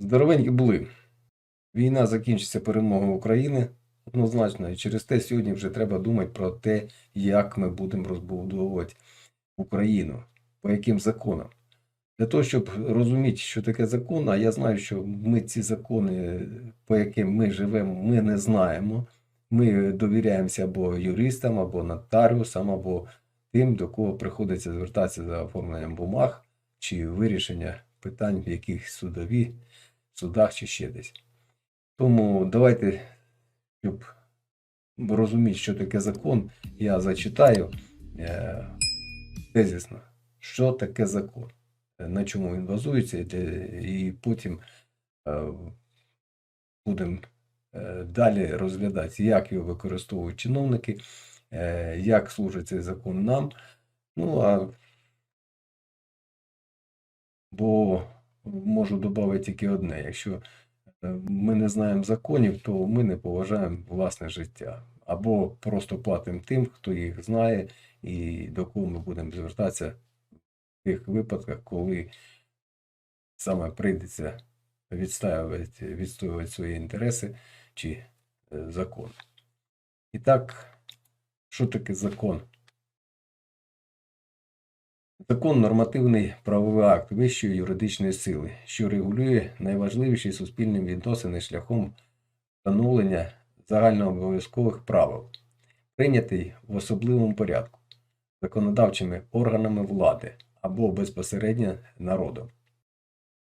Здоровенькі були. Війна закінчиться перемогою України однозначно. І через те сьогодні вже треба думати про те, як ми будемо розбудовувати Україну, по яким законам. Для того, щоб розуміти, що таке закон, а я знаю, що ми ці закони, по яким ми живемо, ми не знаємо. Ми довіряємося або юристам, або нотаріусам, або тим, до кого приходиться звертатися за оформленням бумаг чи вирішення питань в яких судові судах чи ще десь. Тому давайте, щоб розуміти, що таке закон, я зачитаю е, тезисно, що таке закон, на чому він базується, і потім е, будемо е, далі розглядати, як його використовують чиновники, е, як служить цей закон нам. Ну а бо можу додати тільки одне: якщо е, ми не знаємо законів, то ми не поважаємо власне життя. Або просто платимо тим, хто їх знає, і до кого ми будемо звертатися в тих випадках, коли саме прийдеться відстоювати, відстоювати свої інтереси чи е, закон. І так, що таке закон? Закон нормативний правовий акт вищої юридичної сили, що регулює найважливіші суспільні відносини шляхом встановлення загальнообов'язкових правил, прийнятий в особливому порядку законодавчими органами влади або безпосередньо народом.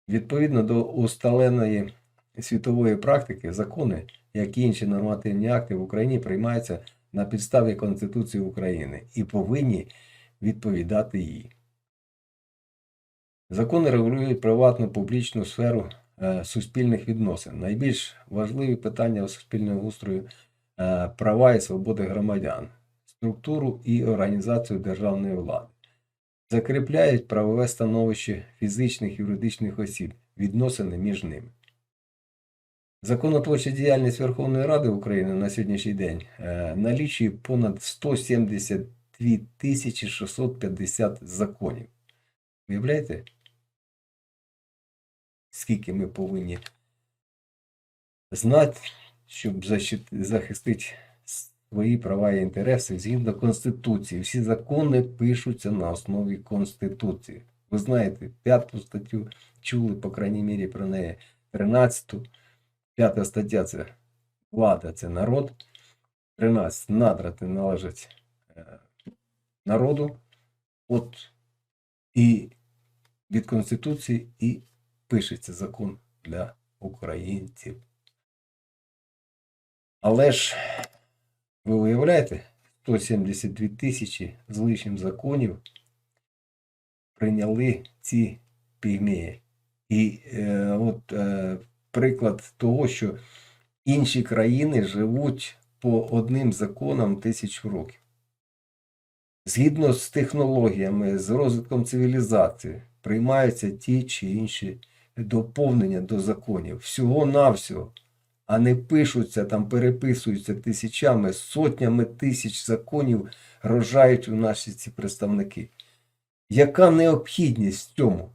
Відповідно до усталеної світової практики, закони, як і інші нормативні акти в Україні приймаються на підставі Конституції України і повинні відповідати їй. Закони регулюють приватну публічну сферу е, суспільних відносин. Найбільш важливі питання суспільного устрою е, права і свободи громадян, структуру і організацію державної влади. Закріпляють правове становище фізичних і юридичних осіб, відносини між ними. Законотворча діяльність Верховної Ради України на сьогоднішній день е, налічує понад 172 650 законів. Уявляєте? Скільки ми повинні знати, щоб захистити свої права і інтереси згідно Конституції. Всі закони пишуться на основі Конституції. Ви знаєте, п'яту статтю чули, по крайній мірі, про неї, 13. П'ята стаття це влада, це народ. 13 надрати належать е, народу. От і від Конституції і пишеться закон для українців. Але ж ви уявляєте, 172 тисячі з лишнім законів прийняли ці пігмеї. І е, от е, приклад того, що інші країни живуть по одним законам тисячу років. Згідно з технологіями, з розвитком цивілізації, приймаються ті чи інші доповнення до законів. Всього-навсього, а не пишуться, там переписуються тисячами, сотнями тисяч законів рожають у наші ці представники. Яка необхідність в цьому?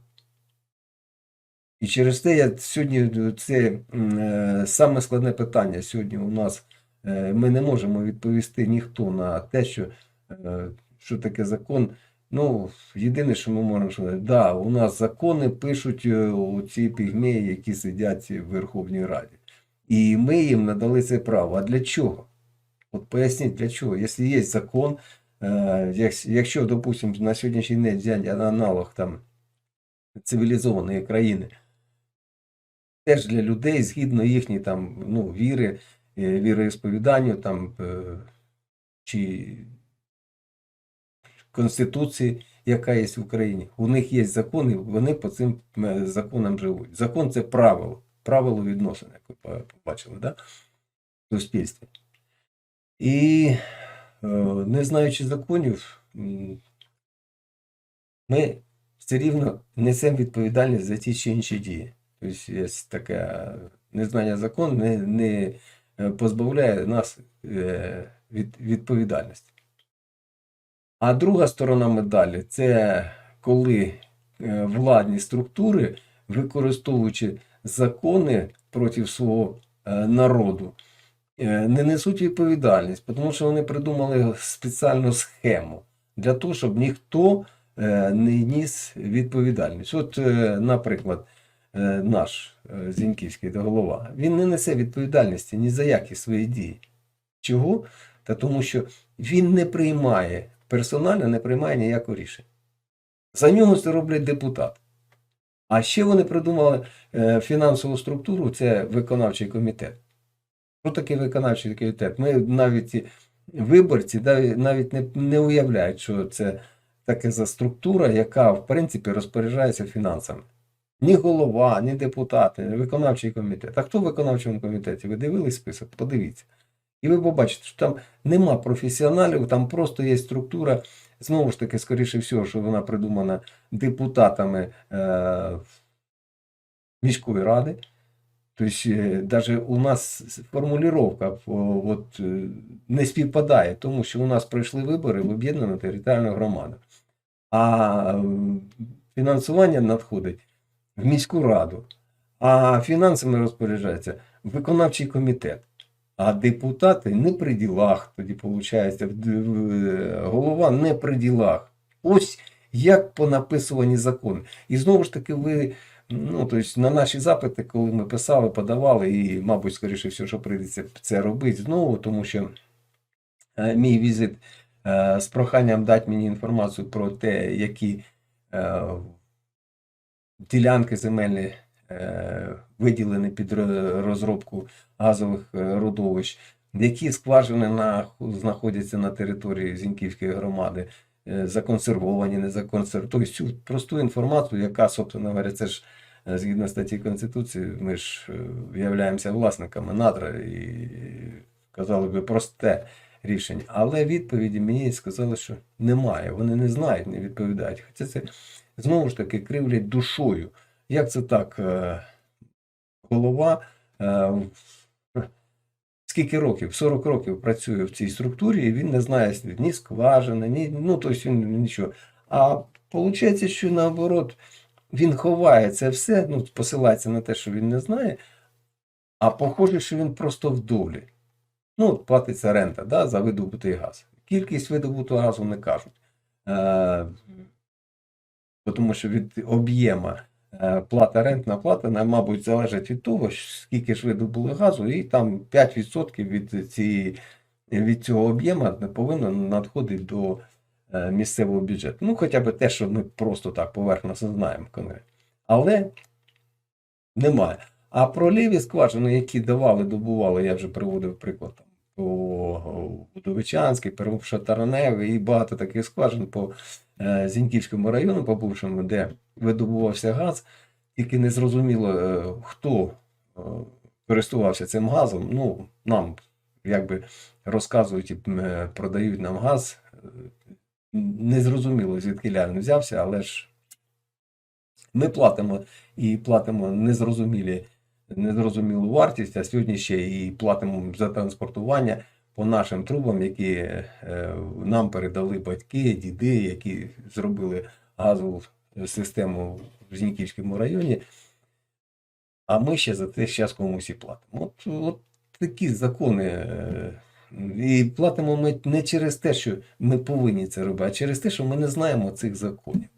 І через те я сьогодні це е, саме складне питання. Сьогодні у нас е, ми не можемо відповісти ніхто на те, що, е, що таке закон. Ну, єдине, що ми можемо сказати, да, у нас закони пишуть е, ці пігмеї, які сидять в Верховній Раді. І ми їм надали це право. А для чого? От поясніть, для чого? Якщо є закон, е, якщо, допустимо, на сьогоднішній день взяти аналог там цивілізованої країни, теж для людей, згідно їхньої там, ну, віри, е, віроісповіданню там, чи Конституції, яка є в Україні. У них є закони, вони по цим е, законам живуть. Закон це правило, правило відносин, як ви побачили, да? в суспільстві. І е, не знаючи законів, ми все рівно несемо відповідальність за ті чи інші дії. Тобто є таке незнання закону не, не е, позбавляє нас е, від відповідальності. А друга сторона медалі це коли е, владні структури, використовуючи закони проти свого е, народу е, не несуть відповідальність, тому що вони придумали спеціальну схему для того, щоб ніхто не ніс відповідальність. От, наприклад, наш Зіньківський голова, він не несе відповідальності ні за які свої дії. Чого? Та тому що він не приймає, персонально не приймає ніякого рішення. За нього це роблять депутати. А ще вони придумали е, фінансову структуру, це виконавчий комітет. Що таке виконавчий комітет? Ми навіть виборці навіть не, не уявляють, що це така за структура, яка в принципі розпоряджається фінансами. Ні голова, ні депутати, ні виконавчий комітет. А хто в виконавчому комітеті? Ви дивились список? Подивіться. І ви побачите, що там нема професіоналів, там просто є структура. Знову ж таки, скоріше всього, що вона придумана депутатами е, міської ради. Тобто, навіть у нас формулювання от, е, не співпадає, тому що у нас пройшли вибори в об'єднану територіальну громаду. А е, фінансування надходить в міську раду, а фінансами розпоряджається виконавчий комітет. А депутати не при ділах, тоді виходить, голова не при ділах. Ось як понаписувані закони. І знову ж таки, ви ну, тобто на наші запити, коли ми писали, подавали, і, мабуть, скоріше все, що прийдеться це робити знову, тому що е, мій візит е, з проханням дати мені інформацію про те, які е, ділянки земельні е, виділені під розробку газових е, родовищ, які скважини на, знаходяться на території Зіньківської громади, е, законсервовані, не законсервовані. Тобто цю просту інформацію, яка, собственно говоря, це ж е, згідно статті Конституції, ми ж е, являємося власниками надра і казали би просте рішення. Але відповіді мені сказали, що немає. Вони не знають, не відповідають. Хоча це знову ж таки кривлять душою. Як це так? е, Голова е, скільки років? 40 років працює в цій структурі, і він не знає ні скважини, ні, ну, тобто він нічого. А виходить, що наоборот, він ховає це все, ну, посилається на те, що він не знає, а похоже, що він просто в долі. Ну, от платиться рента да, за видобутий газ. Кількість видобутого газу не кажуть. Е, тому що від об'єма плата рентна плата, мабуть, залежить від того, скільки ж видобули газу, і там 5% від, цієї, від цього об'єма не повинно надходити до е, місцевого бюджету. Ну, хоча б те, що ми просто так поверхносно знаємо. Але немає. А про ліві скважини, які давали, добували, я вже приводив приклад там, по Будовичанській, Першотараневі і багато таких скважин по е, Зіньківському району, по бувшому, де видобувався газ, тільки не зрозуміло, е, хто е, користувався цим газом. Ну, нам якби розказують і е, продають нам газ. Незрозуміло, звідки він взявся, але ж ми платимо і платимо незрозумілі, незрозумілу вартість, а сьогодні ще і платимо за транспортування по нашим трубам, які нам передали батьки, діди, які зробили газову систему в Зіньківському районі. А ми ще за те зараз комусь і платимо. От, от такі закони. е, І платимо ми не через те, що ми повинні це робити, а через те, що ми не знаємо цих законів.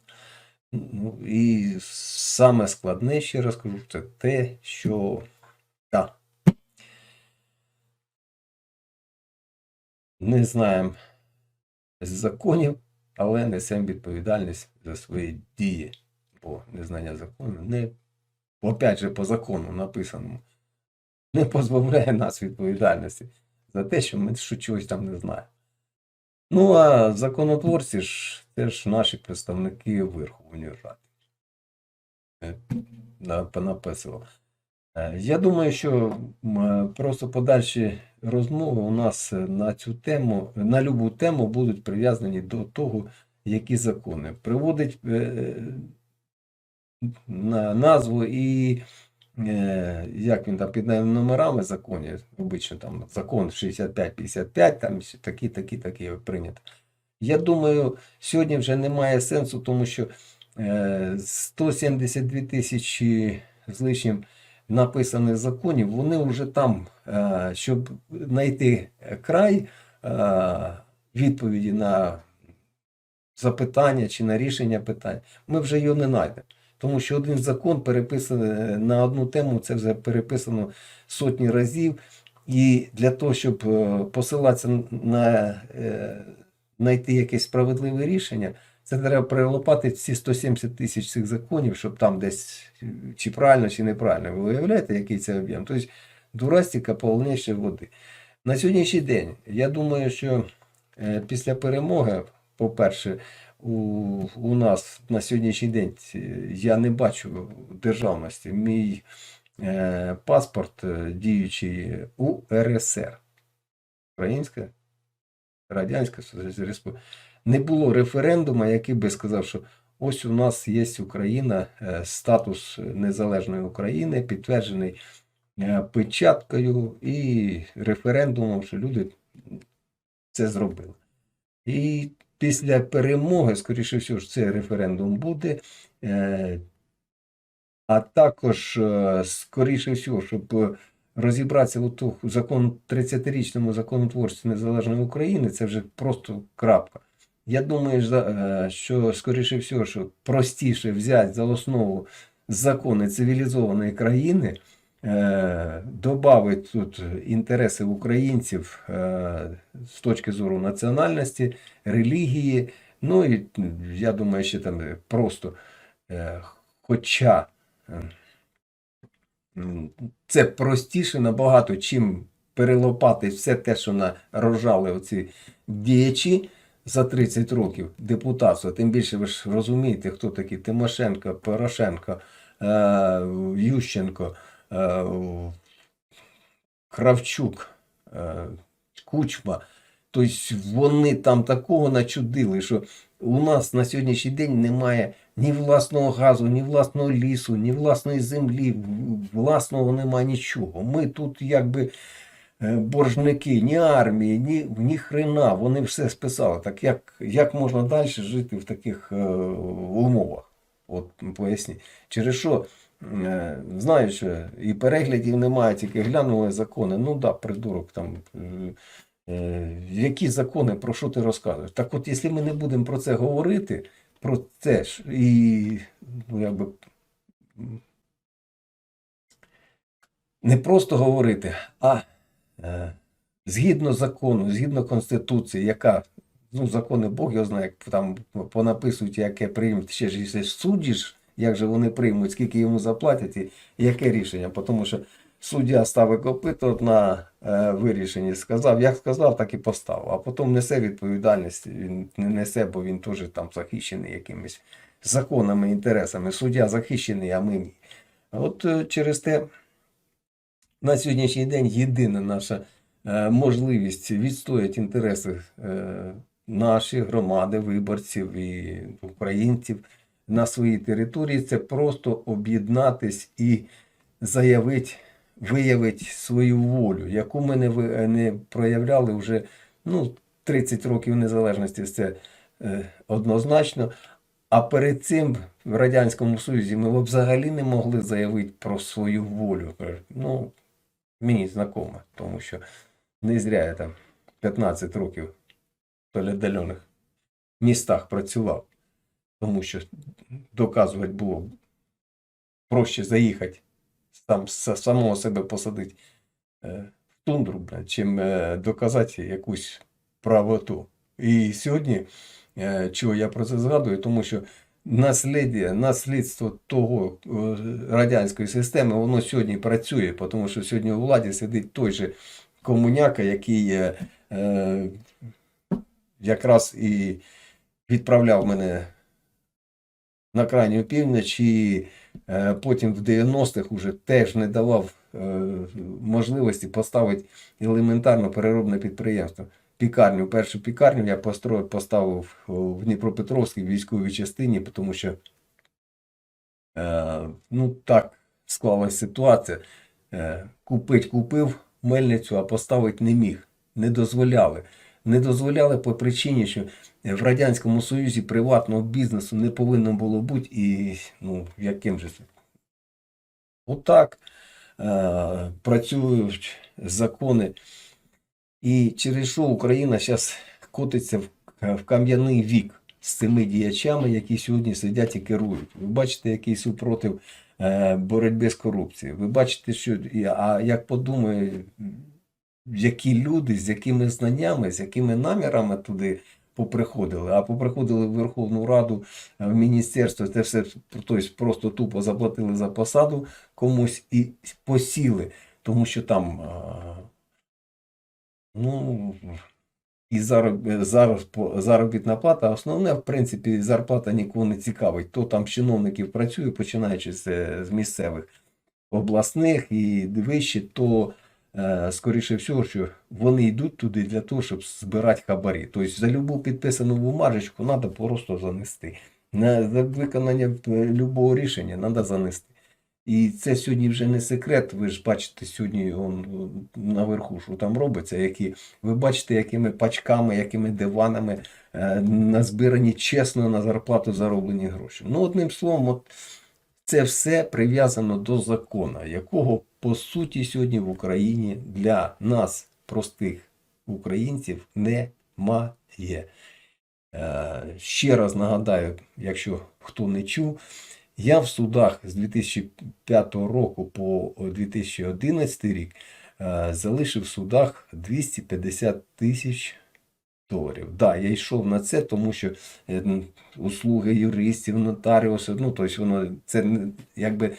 Ну, і саме складне, ще раз кажу, це те, що так. Не знаємо законів, але несемо відповідальність за свої дії. Бо незнання закону не, опять же, по закону написаному, не позбавляє нас відповідальності за те, що ми що чогось там не знаємо. Ну, а законотворці ж це ж наші представники Верховної Ради. Е, понаписував. Е, Я думаю, що е, просто подальші розмови у нас е, на цю тему, на любу тему будуть прив'язані до того, які закони. Приводить на назву і як він там під номерами законів, обично там закон 65-55, там такі, такі, такі прийнято. Я думаю, сьогодні вже немає сенсу, тому що е, 172 тисячі з лишнім написаних законів, вони вже там, е, щоб знайти край е, відповіді на запитання чи на рішення питань, ми вже його не знайдемо. Тому що один закон переписаний на одну тему, це вже переписано сотні разів. І для того, щоб е, посилатися на е, знайти якесь справедливе рішення, це треба перелопати всі 170 тисяч цих законів, щоб там десь е, чи правильно, чи неправильно. Ви уявляєте, який це об'єм? Тобто дурастика повніше води. На сьогоднішній день, я думаю, що е, після перемоги, по-перше, у, у нас на сьогоднішній день е, я не бачу державності. Мій е, паспорт діючий УРСР. Українська Радянська Республіка. Не було референдуму, який би сказав, що ось у нас є Україна, е, статус незалежної України, підтверджений е, печаткою і референдумом, що люди це зробили. І після перемоги, скоріше всього, ж цей референдум буде. Е, А також, скоріше всього, щоб розібратися у закон 30-річному законотворстві Незалежної України, це вже просто крапка. Я думаю, е, що, скоріше всього, що простіше взяти за основу закони цивілізованої країни, е, додати тут інтереси українців е, з точки зору національності, релігії. Ну і я думаю, ще там просто, хоча це простіше набагато, чим перелопати все те, що нарожали оці діячі за 30 років депутатства. Тим більше ви ж розумієте, хто такі Тимошенко, Порошенко, е, Ющенко, е, Кравчук, е, Кучма. Тобто вони там такого начудили, що у нас на сьогоднішній день немає ні власного газу, ні власного лісу, ні власної землі, власного немає нічого. Ми тут якби боржники, ні армії, ні, ні хрена, вони все списали. Так як, як можна далі жити в таких е, умовах? От поясніть. Через що, е, знаю, що і переглядів немає, тільки глянули закони. Ну да, придурок там. е, Е, які закони, про що ти розказуєш? Так от, якщо ми не будемо про це говорити, про це ж і ну, якби, не просто говорити, а е, згідно закону, згідно Конституції, яка, ну, закони Бог його знає, як там понаписують, яке приймуть, ще ж судді ж, як же вони приймуть, скільки йому заплатять і яке рішення. Тому що суддя ставить копито на е, вирішенні, сказав, як сказав, так і поставив. А потім несе відповідальність, він не несе, бо він теж там захищений якимись законами, інтересами. Суддя захищений, а ми ні. От е, через те на сьогоднішній день єдина наша е, можливість відстояти інтереси е, нашої громади, виборців і українців на своїй території це просто об'єднатись і заявити, виявити свою волю, яку ми не, не проявляли вже ну, 30 років незалежності, це е, однозначно. А перед цим в Радянському Союзі ми взагалі не могли заявити про свою волю. Ну, мені знакомо, тому що не зря я там 15 років в віддалених містах працював, тому що доказувати було проще заїхати, сам, с- самого себе посадити е, в тундру, чим е, доказати якусь правоту. І сьогодні, е, чого я про це згадую, тому що наслідя, наслідство того е, радянської системи, воно сьогодні працює, тому що сьогодні у владі сидить той же комуняка, який е, е, якраз і відправляв мене на крайню північ, і е, потім в 90-х уже теж не давав е, можливості поставити елементарно переробне підприємство. Пікарню, першу пікарню я построїв, поставив в Дніпропетровській військовій частині, тому що е, ну так склалася ситуація. Е, купить купив мельницю, а поставити не міг. Не дозволяли. Не дозволяли по причині, що в Радянському Союзі приватного бізнесу не повинно було бути і ну, яким же? Отак. е, працюють закони. І через що Україна зараз котиться в, в кам'яний вік з цими діячами, які сьогодні сидять і керують. Ви бачите, який супротив е, боротьби з корупцією. Ви бачите, що а як подумає, які люди, з якими знаннями, з якими намірами туди поприходили, а поприходили в Верховну Раду, е, в міністерство, це все тобто, просто тупо заплатили за посаду комусь і посіли, тому що там. Ну, і зараз, заробітна плата, основне, в принципі, зарплата нікого не цікавить. То там з чиновників працює, починаючи з, місцевих обласних і вище, то е, скоріше всього, що вони йдуть туди для того, щоб збирати хабарі. Тобто за любу підписану бумажечку треба просто занести. На виконання е, любого рішення треба занести. І це сьогодні вже не секрет. Ви ж бачите сьогодні он, наверху, що там робиться, які ви бачите, якими пачками, якими диванами е, назбирані чесно на зарплату зароблені гроші. Ну, одним словом, от це все прив'язано до закону, якого по суті сьогодні в Україні для нас, простих українців, немає. Е, ще раз нагадаю, якщо хто не чув, я в судах з 2005 року по 2011 рік е, залишив в судах 250 тисяч доларів. Да, я йшов на це, тому що е, услуги юристів, нотаріусів, ну тобто воно це якби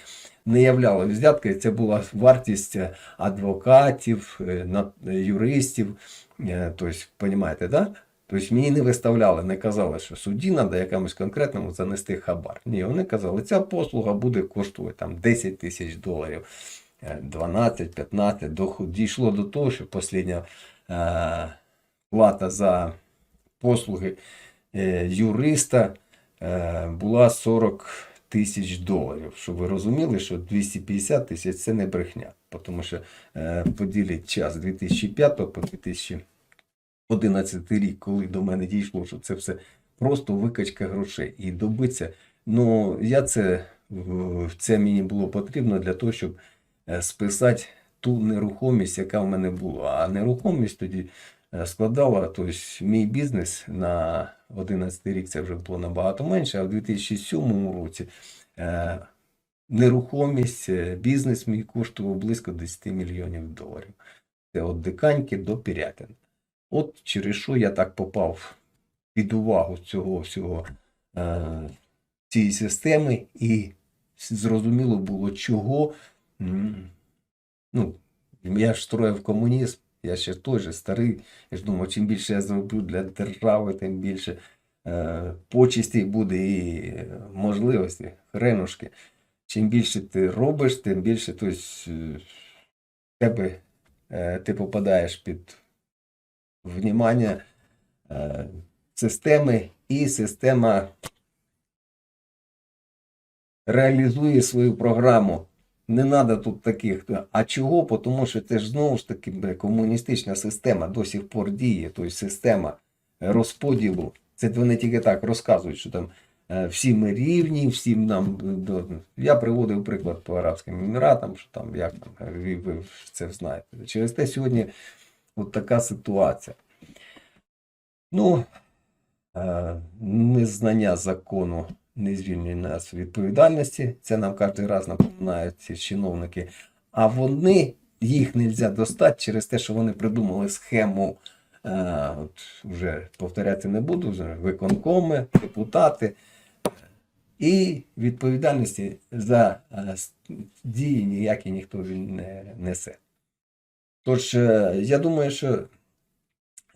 не являло взяткою, це була вартість е, адвокатів, е, юристів. е, Тобто, розумієте, да? Тобто мені не виставляли, не казали, що судді треба якомусь конкретному занести хабар. Ні, вони казали, ця послуга буде коштувати там 10 тисяч доларів, е, 12-15. Доход- Дійшло до того, що остання е, плата за послуги е, юриста е, була 40 тисяч доларів. Щоб ви розуміли, що 250 тисяч це не брехня. Тому що е, поділять час 2005 по 2000 11 рік, коли до мене дійшло, що це все просто викачка грошей і добиться. Ну, я це, це мені було потрібно для того, щоб е, списати ту нерухомість, яка в мене була. А нерухомість тоді е, складала, тобто мій бізнес на 11 рік це вже було набагато менше, а в 2007 році е, нерухомість, бізнес мій коштував близько 10 мільйонів доларів. Це від Диканьки до Пірятин. От через що я так попав під увагу цього всього е, цієї системи, і зрозуміло було, чого. Ну, я ж строїв комунізм, я ще той же старий. Я ж думав, чим більше я зроблю для держави, тим більше е, почесті буде і е, можливості, хренушки. Чим більше ти робиш, тим більше тобто, е, тебе, е, ти попадаєш під внимання е, системи, і система реалізує свою програму. Не треба тут таких. А чого? Тому що це ж знову ж таки комуністична система до сих пор діє, тобто система розподілу. Це вони тільки так розказують, що там е, всі ми рівні, всім нам. е, Я приводив приклад по Арабським Еміратам, що там як там, е, ви це знаєте. Через те сьогодні от така ситуація. Ну, е, незнання закону не звільнює нас відповідальності. Це нам кожен раз напоминають ці чиновники. А вони, їх не можна достати через те, що вони придумали схему. е, От вже повторяти не буду, вже виконкоми, депутати. І відповідальності за е, дії ніякі ніхто не несе. Тож, е, я думаю, що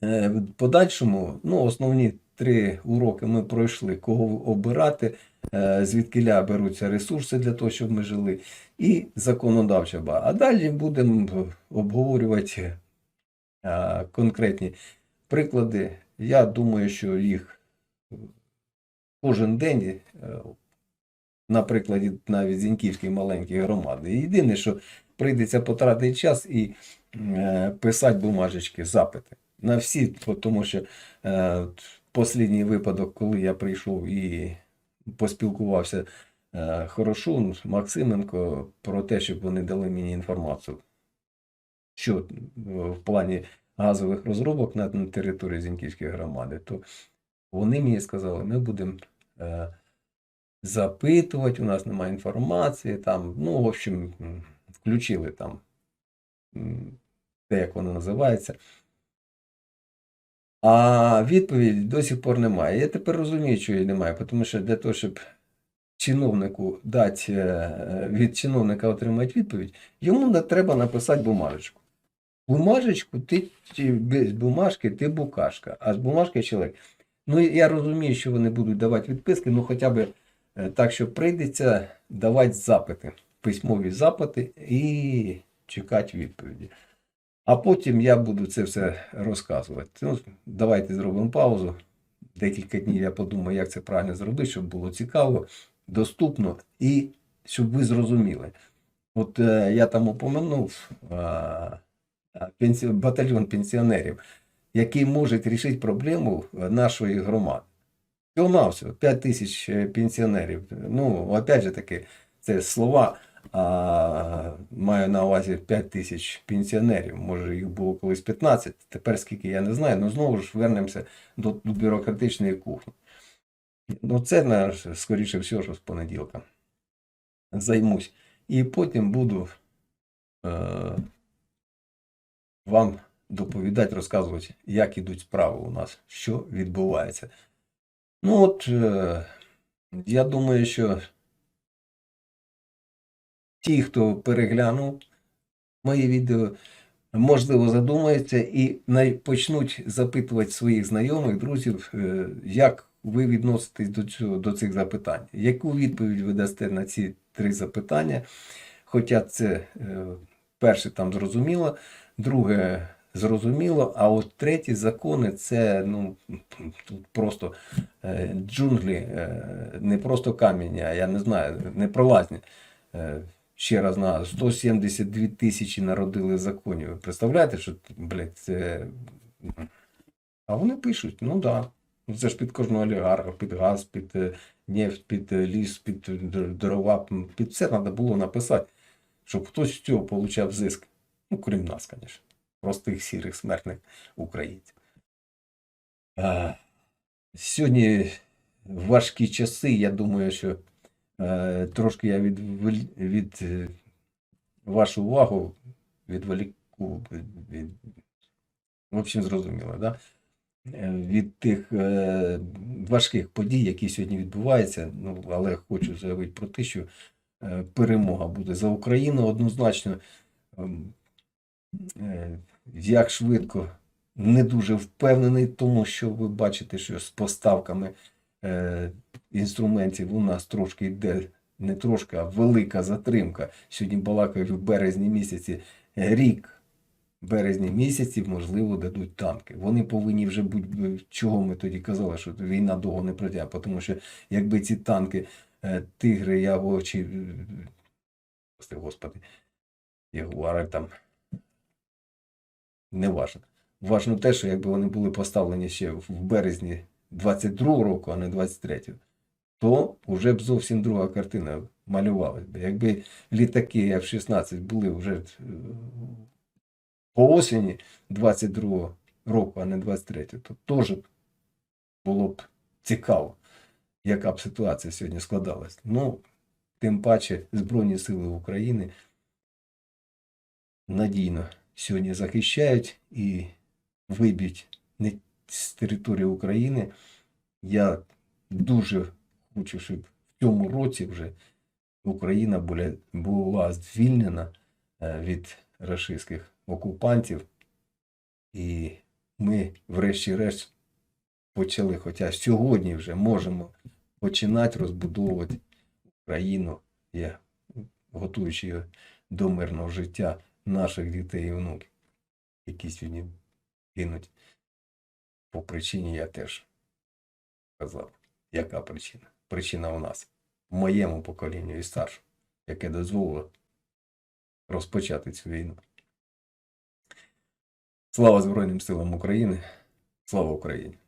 Е, В подальшому, ну, основні три уроки ми пройшли, кого обирати, е, звідкиля беруться ресурси для того, щоб ми жили, і законодавча база. А далі будемо обговорювати конкретні приклади. Я думаю, що їх кожен день, на прикладі навіть Зіньківської маленької громади. Єдине, що прийдеться потратити час і е, писати бумажечки, запити. На всі, тому що е, останній випадок, коли я прийшов і поспілкувався е, Хорошун, Максименко про те, щоб вони дали мені інформацію, що е, в плані газових розробок на, на території Зіньківської громади, то вони мені сказали, ми будемо е, запитувати, у нас немає інформації, там, ну, в общем, включили там те, як воно називається. А відповіді до сих пор немає. Я тепер розумію, що її немає, тому що для того, щоб чиновнику дати, е, від чиновника отримати відповідь, йому треба написати бумажечку. Бумажечку, ти без бумажки, ти букашка, а з бумажки чоловік. Ну, я розумію, що вони будуть давати відписки, ну хоча б е, так, що прийдеться давати запити, письмові запити і чекати відповіді. А потім я буду це все розказувати. Ну, давайте зробимо паузу. Декілька днів я подумаю, як це правильно зробити, щоб було цікаво, доступно і щоб ви зрозуміли. От е, я там упомянув а, а, пенсі... батальйон пенсіонерів, який може рішити проблему е, нашої громади. Всього навсього 5 тисяч е, пенсіонерів. Ну, опять же таки, це слова. А, маю на увазі 5 тисяч пенсіонерів. Може, їх було колись 15, тепер скільки я не знаю. Ну знову ж вернемося до бюрократичної кухні. Ну, це скоріше всього, що з понеділка займусь. І потім буду е, вам доповідати, розказувати, як ідуть справи у нас, що відбувається. Ну от, е, я думаю, що ті, хто переглянув мої відео, можливо, задумаються і почнуть запитувати своїх знайомих, друзів, е, як ви відноситесь до цього, до цих запитань. Яку відповідь ви дасте на ці три запитання? Хоча це е, перше там зрозуміло, друге зрозуміло, а от треті закони це ну, тут просто е, джунглі, не просто камінь, а я не знаю, не пролазні. Е, Ще раз на 172 тисячі народили законів. Ви представляєте, що блядь, це. А вони пишуть, ну да. Ну, Це ж під кожного олігарха, під газ, під е, нефть, під е, ліс, під е, дрова, під все треба було написати, щоб хтось з цього получав зиск. Ну, крім нас, звісно. Простих сірих смертних українців. А, сьогодні важкі часи, я думаю, що трошки я від, від е, вашу увагу відволіку від, в общем, зрозуміло, да? Е, від тих е, важких подій, які сьогодні відбуваються. Ну, але хочу заявити про те, що е, перемога буде за Україну однозначно. Ем, е, Як швидко, не дуже впевнений, тому що ви бачите, що з поставками е, інструментів у нас трошки йде, не трошки, а велика затримка. Сьогодні балакають в березні місяці е, рік березні місяці, можливо, дадуть танки. Вони повинні вже бути, чого ми тоді казали, що війна довго не пройде, тому що якби ці танки, е, тигри, яго чи е, господи, ягуари там не важно. Важно те, що якби вони були поставлені ще в березні 22 року, а не 23, то вже б зовсім друга картина малювалась би. Якби літаки F-16 були вже е, по осені 22 року, а не 23, то теж було б цікаво, яка б ситуація сьогодні складалась. Ну, тим паче Збройні Сили України надійно сьогодні захищають і виб'ють не з території України. Я дуже хочу, щоб в цьому році вже Україна була, була звільнена е, від рашистських окупантів. І ми, врешті-решт, почали, хоча сьогодні вже можемо починати розбудовувати Україну, я, готуючи її до мирного життя наших дітей і внуків, які сьогодні гинуть. По причині я теж казав, яка причина? Причина у нас, в моєму поколінню і старшому, яке дозволило розпочати цю війну. Слава Збройним силам України! Слава Україні!